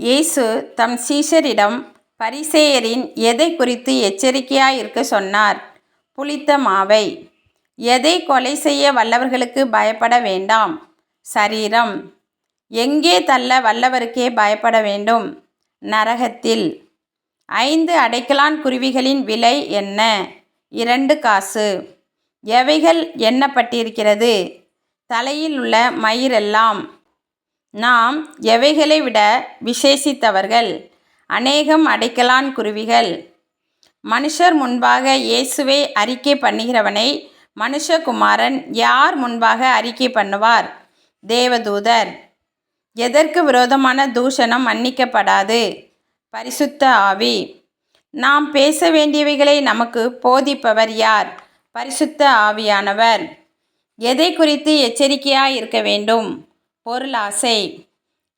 இயேசு தம் சீஷரிடம் பரிசேயரின் எதை குறித்து எச்சரிக்கையாயிருக்க சொன்னார்? புளித்த மாவை. எதை கொலை செய்ய வல்லவர்களுக்கு பயப்பட வேண்டாம்? சரீரம். எங்கே தள்ள வல்லவருக்கே பயப்பட வேண்டும்? நரகத்தில். ஐந்து அடைக்கலான் குருவிகளின் விலை என்ன? இரண்டு காசு. எவைகள் எண்ணப்பட்டிருக்கிறது? தலையில் உள்ள மயிரெல்லாம். நாம் எவைகளை விட விசேஷித்தவர்கள்? அநேகம் அடைக்கலான் குருவிகள். மனுஷர் முன்பாக இயேசுவை அறிக்கை பண்ணுகிறவனை மனுஷகுமாரன் யார் முன்பாக அறிக்கை பண்ணுவார்? தேவதூதர். எதற்கு விரோதமான தூஷணம் மன்னிக்கப்படாது? பரிசுத்த ஆவி. நாம் பேச வேண்டியவைகளை நமக்கு போதிப்பவர் யார்? பரிசுத்த ஆவியானவர். எதை குறித்து எச்சரிக்கையாய் இருக்க வேண்டும்? பொருளாசை.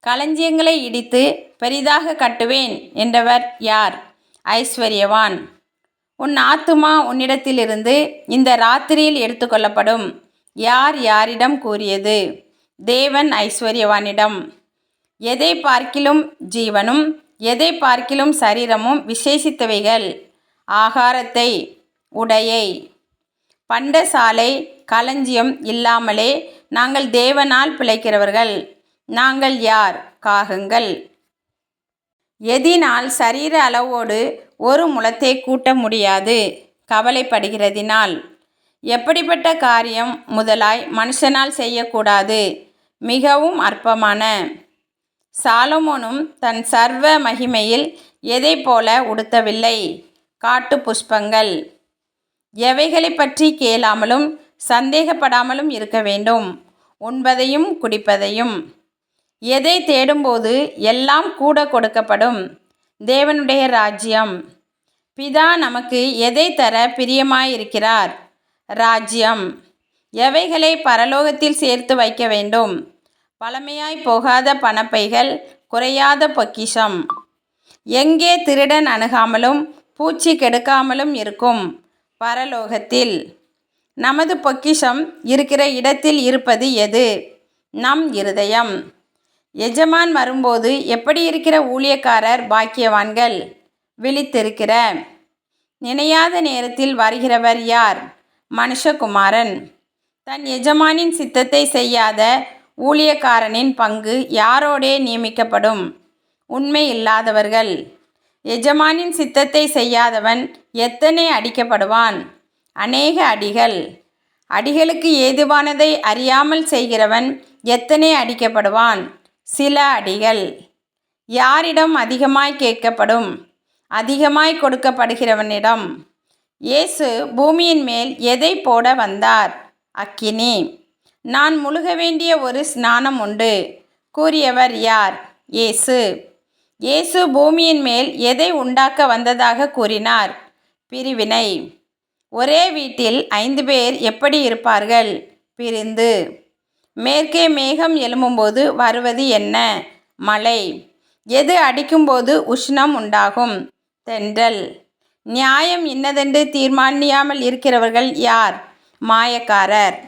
களஞ்சியங்களை இடித்து பெரிதாக கட்டுவேன் என்றவர் யார்? ஐஸ்வர்யவான். உன் ஆத்துமா உன்னிடத்திலிருந்து இந்த ராத்திரியில் எடுத்துக்கொள்ளப்படும் யார் யாரிடம் கூறியது? தேவன் ஐஸ்வர்யவானிடம். எதை பார்க்கிலும் ஜீவனும் எதை பார்க்கிலும் சரீரமும் விசேஷித்தவைகள்? ஆகாரத்தை உடையை. பண்டசாலை களஞ்சியம் இல்லாமலே நாங்கள் தேவனால் பிழைக்கிறவர்கள். நாங்கள் யார்? காகங்கள். எதினால் சரீர அளவோடு ஒரு முளத்தை கூட்ட முடியாது. கவலைப்படுகிறதினால். எப்படிப்பட்ட காரியம் முதலாய் மனுஷனால் செய்யக்கூடாது. மிகவும் அற்பமான. சாலமோனும் தன் சர்வ மகிமையில் எதை போல உடுத்தவில்லை. காட்டு புஷ்பங்கள். எவைகளை பற்றி கேளாமலும் சந்தேகப்படாமலும் இருக்க வேண்டும். உண்பதையும் குடிப்பதையும். எதை தேடும்போது எல்லாம் கூட கொடுக்கப்படும். தேவனுடைய ராஜ்யம். பிதா நமக்கு எதை தர பிரியமாயிருக்கிறார்? ராஜ்யம். எவைகளை பரலோகத்தில் சேர்த்து வைக்க வேண்டும்? பழமையாய் போகாத பணப்பைகள் குறையாத பொக்கிஷம். எங்கே திருடன் அணுகாமலும் பூச்சி கெடுக்காமலும் இருக்கும் பரலோகத்தில். நமது பொக்கிஷம் இருக்கிற இடத்தில் இருப்பது எது? நம் இருதயம். எஜமான் வரும்போது எப்படி இருக்கிற ஊழியக்காரர் பாக்கியவான்கள்? விழித்திருக்கிற. நினையாத நேரத்தில் வருகிறவர் யார்? மனுஷகுமாரன். தன் எஜமானின் சித்தத்தை செய்யாத ஊழியக்காரனின் பங்கு யாரோடே நியமிக்கப்படும்? உண்மை இல்லாதவர்கள். எஜமானின் சித்தத்தை செய்யாதவன் எத்தனை அடிக்கப்படுவான்? அநேக அடிகள். அடிகளுக்கு ஏதுவானதை அறியாமல் செய்கிறவன் எத்தனை அடிக்கப்படுவான்? சில அடிகள். யாரிடம் அதிகமாய் கேட்கப்படும்? அதிகமாய் கொடுக்கப்படுகிறவனிடம். இயேசு பூமியின் மேல் எதை போட வந்தார்? அக்கினி. நான் முழுக வேண்டிய ஒரு ஸ்நானம் உண்டு. கூறியவர் யார்? இயேசு. இயேசு பூமியின் மேல் எதை உண்டாக்க வந்ததாக கூறினார்? பிரிவினை. ஒரே வீட்டில் ஐந்து பேர் எப்படி இருப்பார்கள்? பிரிந்து. மேற்கே மேகம் எழும்பும்போது வருவது என்ன? மழை. எது அடிக்கும்போது உஷ்ணம் உண்டாகும்? தென்றல். நியாயம் இன்னதென்று தீர்மானியாமல் இருக்கிறவர்கள் யார்? மாயக்காரர்.